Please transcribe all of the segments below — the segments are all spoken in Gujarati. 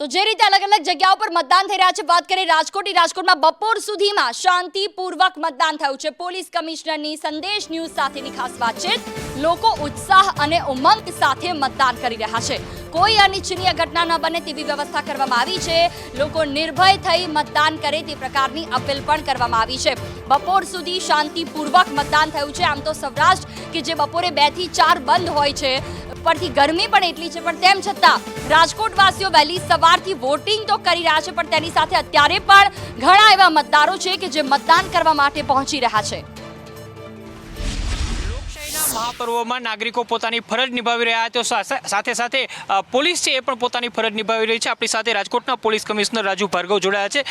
તો જે રીતે અલગ અલગ જગ્યાઓ પર મતદાન થઈ રહ્યા છે, વાત કરીએ રાજકોટની. રાજકોટમાં બપોર સુધીમાં શાંતિપૂર્વક મતદાન થયું છે. પોલીસ કમિશનરની સંદેશ ન્યૂઝ સાથેની ખાસ વાતચીત. લોકો ઉત્સાહ અને ઉમંગ સાથે મતદાન કરી રહ્યા છે. કોઈ અનિચ્છનીય ઘટના ન બને તેવી વ્યવસ્થા કરવામાં આવી છે. લોકો નિર્ભય થઈ મતદાન કરે તે પ્રકારની અપીલ પણ કરવામાં આવી છે. બપોર સુધી શાંતિપૂર્વક મતદાન થયું છે. આમ તો સૌરાષ્ટ્ર કે જે બપોરે બેથી ચાર બંધ હોય છે પરથી ગરમી પણ એટલી છે, પણ તેમ છતાં રાજકોટવાસીઓ વહેલી સવારથી વોટિંગ તો કરી રહ્યા છે, પણ તેની સાથે અત્યારે પણ ઘણા એવા મતદારો છે કે જે મતદાન કરવા માટે પહોંચી રહ્યા છે. મહાપર્વમાં નાગરિકો પોતાની ફરજ નિભાવી રહ્યા તો સાથે સાથે પોલીસ છે એ પણ પોતાની ફરજ નિભાવી રહી છે. આપણી સાથે રાજકોટના પોલીસ કમિશનર રાજુ ભાર્ગવ જોડાયા છે.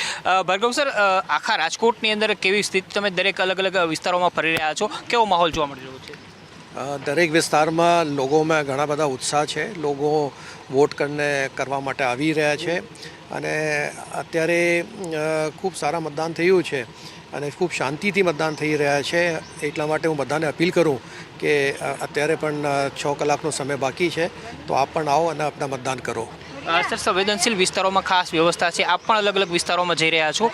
ભાર્ગવ સર આખા રાજકોટની અંદર કેવી સ્થિતિ? તમે દરેક અલગ અલગ વિસ્તારોમાં ફરી રહ્યા છો. કેવો માહોલ જોવા મળી રહ્યો છે? દરેક વિસ્તારમાં લોકોમાં ઘણા બધા ઉત્સાહ છે. લોકો વોટ કરને કરવા માટે આવી રહ્યા છે અને અત્યારે ખૂબ સારા મતદાન થયું છે અને ખૂબ શાંતિથી મતદાન થઈ રહ્યા છે. એટલા માટે હું બધાને અપીલ કરું કે અત્યારે પણ છ કલાકનો સમય બાકી છે, તો આપ પણ આવો અને આપણા મતદાન કરો. સર, સંવેદનશીલ વિસ્તારોમાં ખાસ વ્યવસ્થા છે. આપ પણ અલગ અલગ વિસ્તારોમાં જઈ રહ્યા છો.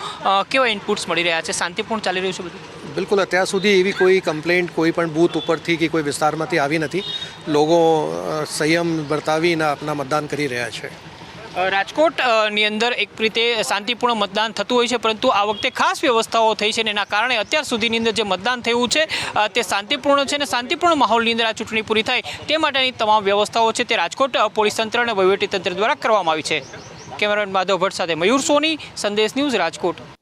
કેવા ઇનપુટ્સ મળી રહ્યા છે? શાંતિપૂર્ણ ચાલી રહ્યું છે બધું? બિલકુલ અત્યાર સુધી એવી કોઈ કમ્પ્લેન્ટ કોઈ પણ બૂથ ઉપરથી કે કોઈ વિસ્તારમાંથી આવી નથી. લોકો સંયમ વર્તાવીને આપના મતદાન કરી રહ્યા છે. અ, રાજકોટ અ, ની અંદર એક રીતે શાંતિપૂર્ણ મતદાન થતું હોય છે પરંતુ આ વખતે ખાસ વ્યવસ્થાઓ થઈ છે અને એના કારણે અત્યાર સુધીની અંદર જે મતદાન થયું છે તે શાંતિપૂર્ણ છે અને શાંતિપૂર્ણ માહોલની અંદર આ ચૂંટણી પૂરી થાય તે માટેની તમામ વ્યવસ્થાઓ છે તે રાજકોટ પોલીસ તંત્ર અને વહીવટી તંત્ર દ્વારા કરવામાં આવી છે. કેમેરામેન માધવ ભટ્ટ સાથે મયુર સોની સંદેશ ન્યૂઝ રાજકોટ.